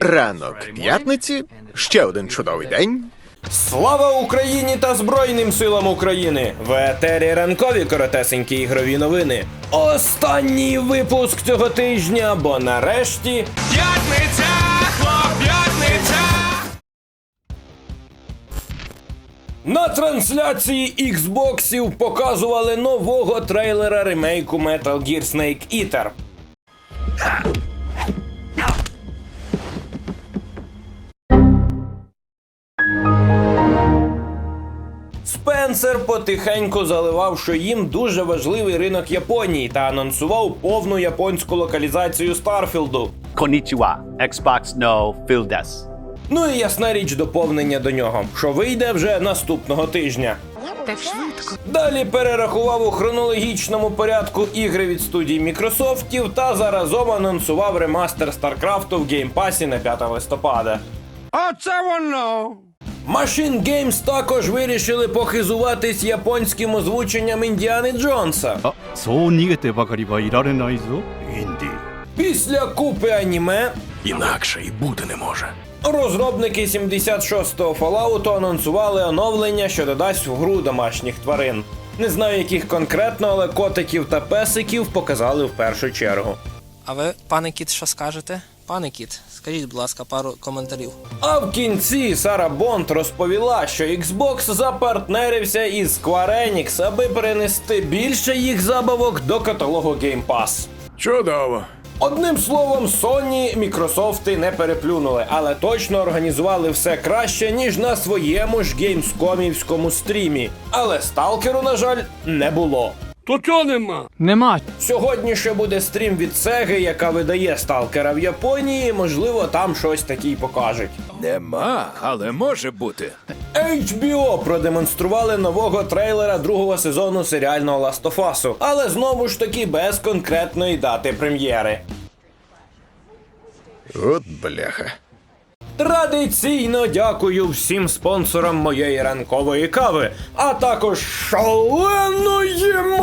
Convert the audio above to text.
Ранок п'ятниці, ще один чудовий день. Слава Україні та Збройним силам України! В етері ранкові коротесенькі ігрові новини. Останній випуск цього тижня, бо нарешті П'ятниця, хлоп, п'ятниця! на трансляції Xboxів показували нового трейлера ремейку Metal Gear Snake Eater. Спенсер потихеньку заливав, що їм дуже важливий ринок Японії та анонсував повну японську локалізацію Старфілду. Konnichiwa. Xbox no fill des. Ну і ясна річ доповнення до нього, що вийде вже наступного тижня. Так швидко. Далі перерахував у хронологічному порядку ігри від студії Мікрософтів та заразом анонсував ремастер Старкрафту в геймпасі на 5 листопада. Оце воно! Machine Games також вирішили похизуватись японським озвученням Індіани Джонса. Інді. Після купи аніме інакше і бути не може. Розробники 76-го Fallout анонсували оновлення, що додасть в гру домашніх тварин. Не знаю, яких конкретно, але котиків та песиків показали в першу чергу. А ви, пане кіт, що скажете? Пане кіт, скажіть, будь ласка, пару коментарів. А в кінці Сара Бонд розповіла, що Xbox запартнерився із Square Enix, аби перенести більше їх забавок до каталогу Game Pass. Чудово. Одним словом, Sony Microsoft не переплюнули, але точно організували все краще, ніж на своєму ж геймскомівському стрімі. Але сталкеру, на жаль, не було. То чого нема? Нема Сьогодні ще буде стрім від Sega, яка видає сталкера в Японії. Можливо, там щось таке й покажуть. Нема, але може бути. HBO продемонстрували нового трейлера другого сезону серіального Last of Us, але знову ж таки без конкретної дати прем'єри. От бляха. Традиційно дякую всім спонсорам моєї ранкової кави, а також шаленої